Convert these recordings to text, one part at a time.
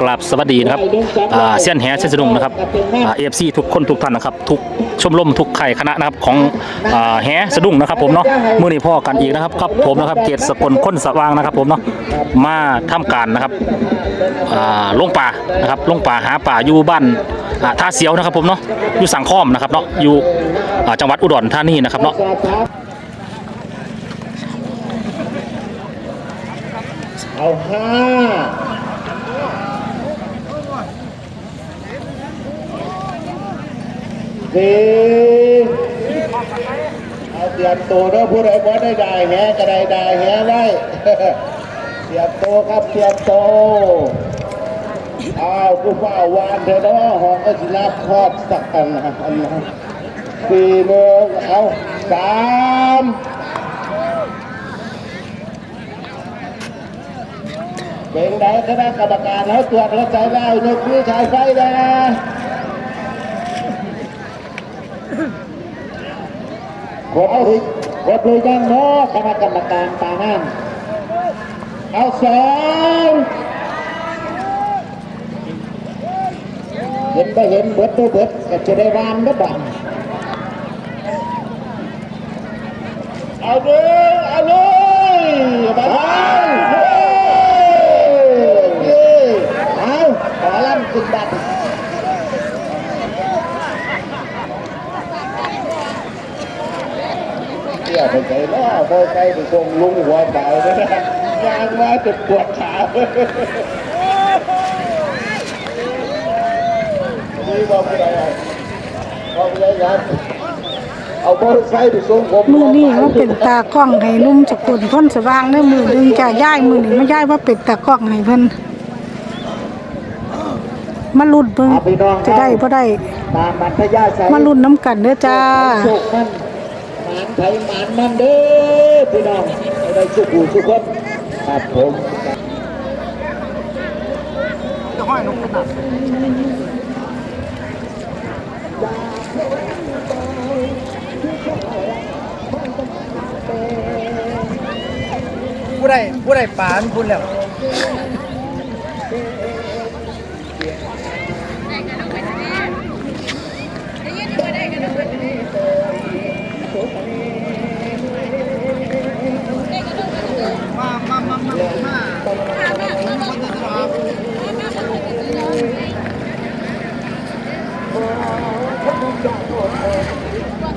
กราบสวัสดีนะครับเส้นแหเส้นสะดุงนะครับเอฟซีทุกคนทุกท่านนะครับ ทุกชมรมทุกไข่คณะนะครับของอ่าแหสะดุงนะครับ ผมเนาะมื่อนี้พ่อกันอีกนะครับครับผมนะครับเกียรติสกลค้นสว่างนะครับ ผมเนาะมาทำการนะครับอ่าลงป่านะครับลงป่าหาป่าอยู่บ้านท่าเสียวนะครับผมเนาะอยู่สังคอมนะครับเนาะอยู่จังหวัดอุดรธานีนะครับเนาะ เอาห้าสี่เอาเตรียมตัวเด้อผู้ใดบ่ได้ได้แหก็ได้ได้แหไว้เตรียมตัวครับเตรียมตัวเอาผู้ฝ้าวานเถอะเนาะหองก็สิรับทอดสักอันนะอันนะสี่โมงเอาสาม เป็นไงคณะกรรมการเขาตรวจหัวใจได้ยกมือชายไฟนะขอเอาถึงกดเลยยังเนาะคณะกรรมการตานั่นเอาสองเห็นไปเห็นเบิดตัวเบิดก็จะได้วานก็บังเอาเลยเอาเลยไปไปเฮ้ยเอาขอลั่นขึ้นบัตร เที่ยวไปใจล้อโบไกไปส่งลุงหัวเบาเลยนะยางมาจะปวดขานี่บอกไม่ได้บอกไม่ได้ครับเอาโบไกไปส่งผมมือนี่ว่าเป็นตากล้องให้ลุงจากคนพ้นสว่างในมือดึงจะย้ายมือนี่ไม่ย้ายว่าเป็นตากล้องให้เพิ่นมาลุ้นเบิ่งจะได้บ่ได้ตามบัตรยาใส่มาลุ้นน้ำกันเด้อจ้าโชคมันหมานไทยหมานมันเด้อพี่น้องให้ได้สุขุสุขคนครับผมผู้ใดผู้ใดปานคุณแล้ว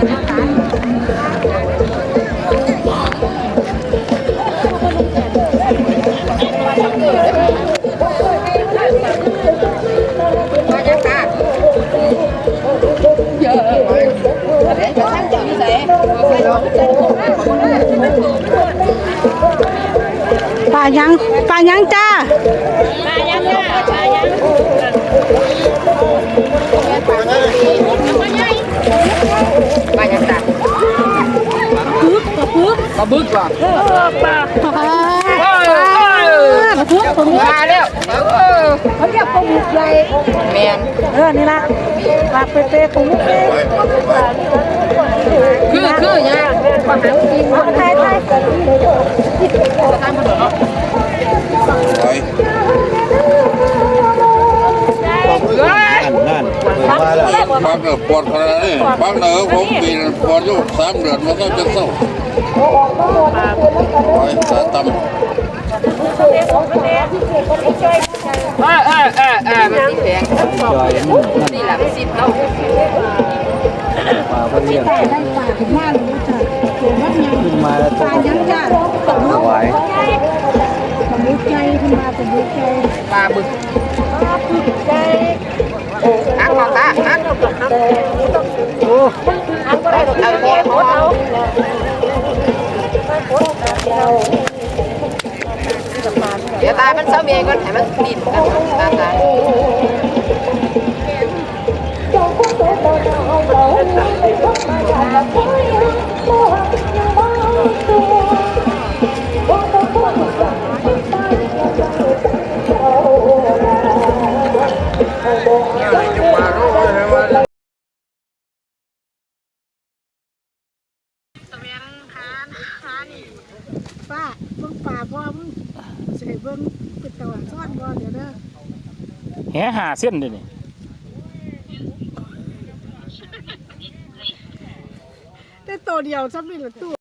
ปลายังปลายังจ้า บึกว่ะปลาปลาทุกคนมาแล้วเออเขาเรียกปลาหมึกใหญ่แมนเออนี่ละปลาเป๊ะๆปลาหมึกเป๊ะคือคือเนี่ยความหมายจริงไทยไทยบางเดือนปวดขนาดนี้บางเดือนผมปีนปวดอยู่สามเดือนมันก็จะเศร้าไปสาตำเออเออเออเออมันสีแดงนี่แหละสิบเท่าแต่ได้ปลาถึงมาเลยจ้ะตัวมันยังปลายังจ้าปลาหมึกปลา หมึกใหญ่ขึ้นมาปลาหมึกใหญ่ปลาบึกปลาหมึกใหญ่หักมาตาหัก เอาแก้หมดเอาเดี๋ยวตายมันเศร้าเมียก่อนให้มันดิ้นกันตายตาย ป้าเบิ่งป่า พ่อมึงสิให้เบิ่งเป็นตะวันซ้อนบ่เดี๋ยวเด้อแหหาเส้นเดี๋ยวนี้แต่ตัวเดียวซ้ำนี่ละตู้